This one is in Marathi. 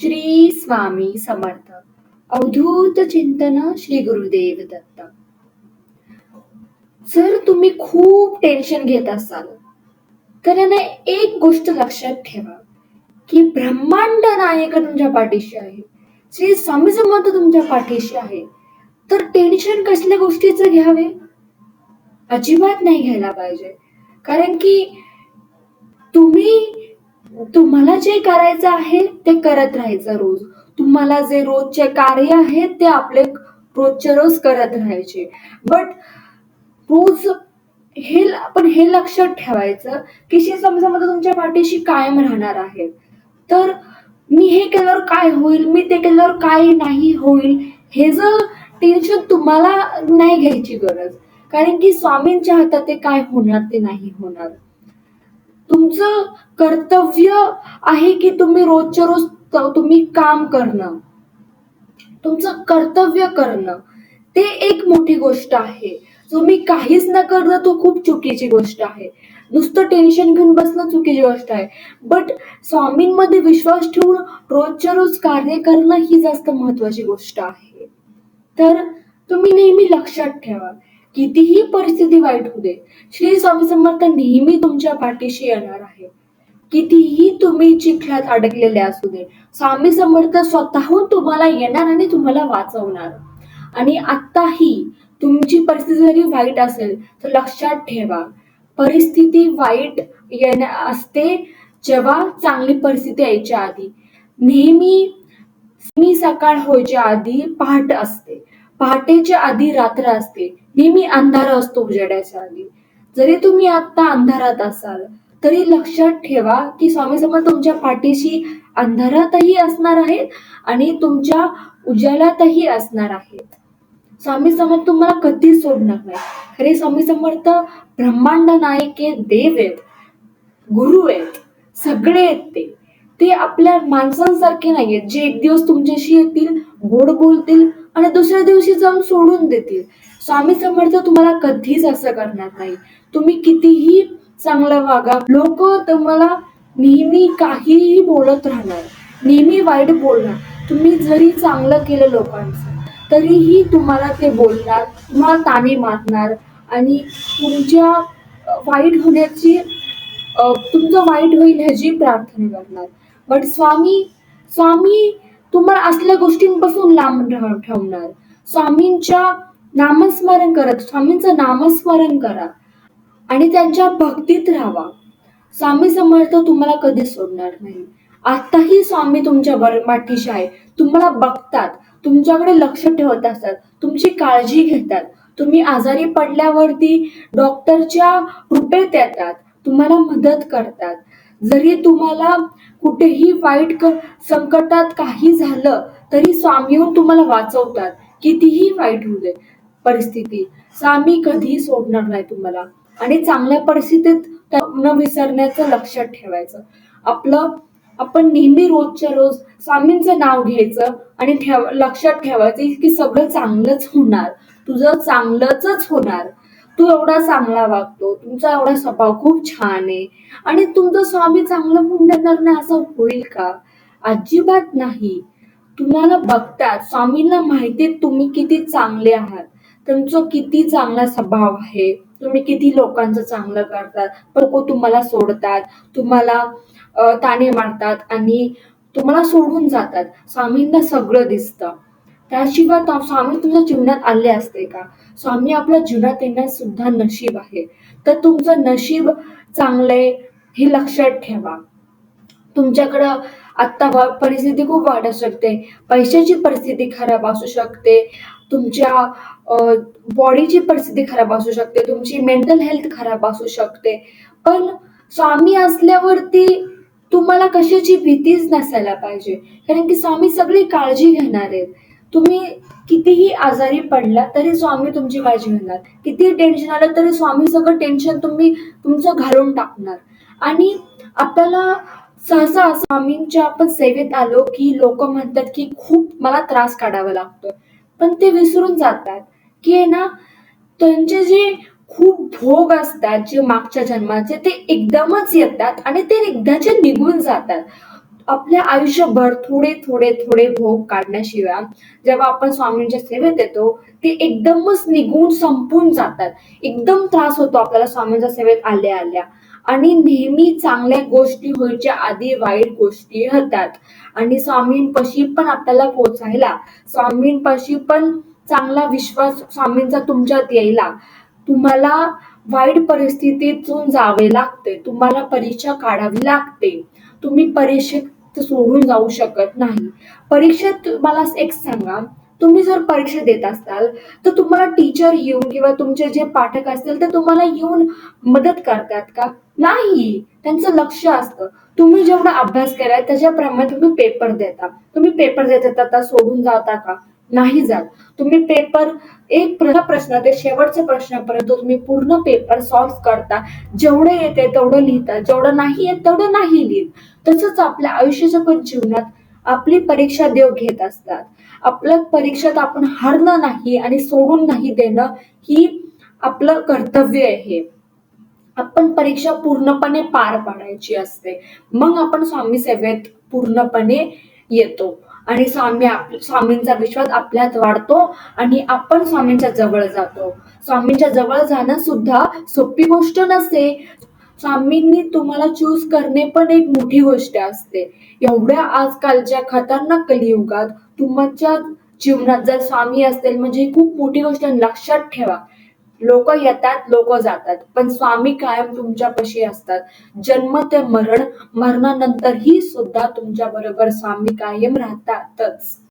श्री स्वामी समर्थ. अवधूत चिंतन श्री गुरुदेव दत्त. जर तुम्ही खूप टेन्शन घेत असाल तर याने एक गोष्ट लक्षात ठेवा की ब्रह्मांड नायक तुमच्या पाठीशी आहे. श्री स्वामी समर्थ तुमच्या पाठीशी आहे. तर टेन्शन कसल्या गोष्टीचं घ्यावे? अजिबात नाही घ्यायला पाहिजे. कारण की तुम्ही तुम्हाला जे करायचं आहे ते करत राहायचं रोज. तुम्हाला जे रोजचे कार्य आहे ते आपले रोजचे रोज करत राहायचे. बट रोज हे पण हे लक्षात ठेवायचं की समजा समजा तुमच्या पाठीशी कायम राहणार आहे. तर मी हे केल्यावर काय होईल मी ते केल्यावर काय नाही होईल हे जर टेन्शन तुम्हाला नाही घ्यायची गरज. कारण की स्वामींच्या हातात ते काय होणार ते नाही होणार. तुमचं कर्तव्य आहे की तुम्ही रोजच्या रोज तुम्ही काम करणं. तुमचं कर्तव्य करणं. ते एक मोठी गोष्ट आहे. तुम्ही काहीच न करणं तो खूप चुकीची गोष्ट आहे. नुसतं टेन्शन घेऊन बसणं चुकीची गोष्ट आहे. बट स्वामींमध्ये विश्वास ठेवून रोजच्या रोज कार्य करणं ही जास्त महत्वाची गोष्ट आहे. तर तुम्ही नेहमी लक्षात ठेवा. कितीही परिस्थिती वाईट होऊ दे श्री स्वामी समर्थ नेहमी तुमच्या पाठीशी येणार आहे. कितीही तुम्ही चिखलात अडकलेले असू दे स्वामी समर्थ स्वतःहून तुम्हाला येणार आणि तुम्हाला वाचवणार. आणि आत्ताही तुमची परिस्थिती जरी वाईट असेल तर लक्षात ठेवा परिस्थिती वाईट येण्या असते जेव्हा चांगली परिस्थिती यायच्या आधी. नेहमी मी सकाळ होयच्या आधी पहाट असते. पहाटेच्या आधी रात्र असते. नेहमी अंधार असतो उजेडाच्या आधी जरी तुम्ही आता अंधारात असाल तरी लक्षात ठेवा की स्वामी समर्थ तुमच्या पाठीशी अंधारातही असणार आहेत आणि तुमच्या उजालातही असणार आहेत. स्वामी समर्थ तुम्हाला कधीच सोडणार नाही. खरे स्वामी समर्थ ब्रह्मांड नायक देव आहेत गुरु आहेत सगळे आहेत ते. ते आपल्या माणसांसारखे नाही आहेत जे एक दिवस तुमच्याशी येतील गोड बोलतील आणि दुसऱ्या दिवशी जाऊन सोडून देतील. स्वामी समर्थ तुम्हाला कधीच असं करणार नाही. तुम्ही कितीही चांगलं वागा लोक तुम्हाला नेहमी काहीही बोलत राहणार नेहमी वाईट बोलणार. तुम्ही जरी चांगलं केलं लोकांचं तरीही तुम्हाला ते बोलणार तुम्हाला ताने मारणार आणि तुमच्या वाईट होण्याची तुमचं वाईट होईल ह्याची प्रार्थना करणार. बट स्वामी स्वामी तुम्हाला असल्या गोष्टींपासून लांब ठेवणार. स्वामींच्या नामस्मरण करत स्वामींचं नामस्मरण करा. आणि त्यांच्या भक्तीत राहावा स्वामी समर्थ तुम्हाला कधी सोडणार नाही. आताही स्वामी तुमच्या पाठीशी आहे. तुम्हाला बघतात. तुमच्याकडे लक्ष ठेवत असतात. तुमची काळजी घेतात. तुम्ही आजारी पडल्यावरती डॉक्टरच्या कृपेत येतात. तुम्हाला मदत करतात. जरी तुम्हाला कुठेही वाईट संकटात काही झालं तरी स्वामी येऊन तुम्हाला वाचवतात. कितीही वाईट होऊ दे. परिस्थिती. स्वामी कधीही सोडणार नाही तुम्हाला. आणि चांगल्या परिस्थितीत न विसरण्याचं लक्षात ठेवायचं. आपलं आपण नेहमी रोजच्या रोज स्वामींचं नाव घ्यायचं आणि ठेव लक्षात ठेवायचं की सगळं चांगलंच होणार. तुझं चांगलंच होणार. तू एवढा चांगला वागतो. तुमचा एवढा स्वभाव खूप छान आहे. आणि तुमचं स्वामी चांगलं होऊन देणार नाही असं होईल का? अजिबात नाही. तुम्हाला बघतात. स्वामींना माहिती तुम्ही किती चांगले आहात. तुमचं किती चांगला स्वभाव आहे. तुम्ही किती लोकांचं चांगलं करतात. लोक तुम्हाला सोडतात. तुम्हाला ताणे मारतात आणि तुम्हाला सोडून जातात. स्वामींना सगळं दिसतं. त्याशिवाय स्वामी तुमच्या जीवनात आले असते का? स्वामी आपल्या जीवनात येण्यास सुद्धा नशीब आहे. तर तुमचं नशीब चांगलंय हे लक्षात ठेवा. तुमच्याकडं आत्ता परिस्थिती खूप वाढू शकते. पैशाची परिस्थिती खराब असू शकते. तुमच्या बॉडीची परिस्थिती खराब असू शकते तुमची मेंटल हेल्थ खराब असू शकते. पण स्वामी असल्यावरती तुम्हाला कशाची भीतीच नसायला पाहिजे. कारण की स्वामी सगळी काळजी घेणार आहेत. तुम्ही कितीही आजारी पडला तरी स्वामी तुमची काळजी घेणार. किती टेन्शन आलं तरी स्वामी सगळं टेन्शन तुम्ही तुमचं घालून टाकणार. आणि आपल्याला सहसा स्वामींच्या आपण सेवेत आलो की लोक म्हणतात की खूप मला त्रास काढावा लागतो. पण ते विसरून जातात. की आहे ना त्यांचे जे खूप भोग असतात जे मागच्या जन्माचे ते एकदमच येतात आणि ते एकदाचे निघून जातात. आपल्या आयुष्यभर थोडे थोडे थोडे भोग काढण्याशिवाय जेव्हा आपण स्वामींच्या सेवेत येतो ते एकदमच निघून संपून जातात. एकदम त्रास होतो आपल्याला स्वामींच्या सेवेत आल्या आल्या. आणि नेहमी चांगल्या गोष्टी व्हायच्या आधी वाईट गोष्टी होतात. आणि स्वामींपाशी पण आपल्याला पोचायला स्वामींपाशी पण चांगला विश्वास स्वामींचा तुमच्यात यायला तुम्हाला वाईट परिस्थितीतून जावे लागते तुम्हाला परीक्षा काढावी लागते. तुम्ही परीक्षेत सोडून जाऊ शकत नाही. परीक्षेत मला एक सांगा तुम्ही जर परीक्षा देत असाल तर तुम्हाला टीचर येऊन किंवा तुमचे जे पाठक असतील ते तुम्हाला येऊन मदत करतात का? नाही. त्यांचं लक्ष असतं. तुम्ही जेवढा अभ्यास केलाय त्याच्याप्रमाणे तुम्ही पेपर देता. तुम्ही पेपर देत येतात सोडून जाता का? नाही जात. तुम्ही पेपर एक प्रश्न ते शेवटच्या प्रश्नापर्यंत तुम्ही पूर्ण पेपर सॉल्व्ह करता. जेवढं येते तेवढं लिहिता. जेवढं नाही येत तेवढं नाही लिहित. तसंच आपल्या आयुष्याच्या पण जीवनात आपली परीक्षा देव घेत असतात. आपल्या परीक्षेत आपण हारणं नाही आणि सोडून नाही देणं ही आपलं कर्तव्य आहे. आपण परीक्षा पूर्णपणे पार पाडायची असते. मग आपण स्वामी सेवेत पूर्णपणे येतो. आणि स्वामी आप स्वामींचा विश्वास आपल्यात वाढतो आणि आपण स्वामींच्या जवळ जातो. स्वामींच्या जवळ जाणं सुद्धा सोपी गोष्ट नसते स्वामींनी तुम्हाला चूज करणे पण एक मोठी गोष्ट असते. एवढ्या आजकालच्या खतरनाक कलियुगात तुमच्या जीवनात जर स्वामी असतील म्हणजे ही खूप मोठी गोष्ट लक्षात ठेवा. लोक येतात लोक जातात. पण स्वामी कायम तुमच्यापाशी असतात. जन्म ते मरण मरणानंतरही सुद्धा तुमच्या बरोबर स्वामी कायम राहतातच.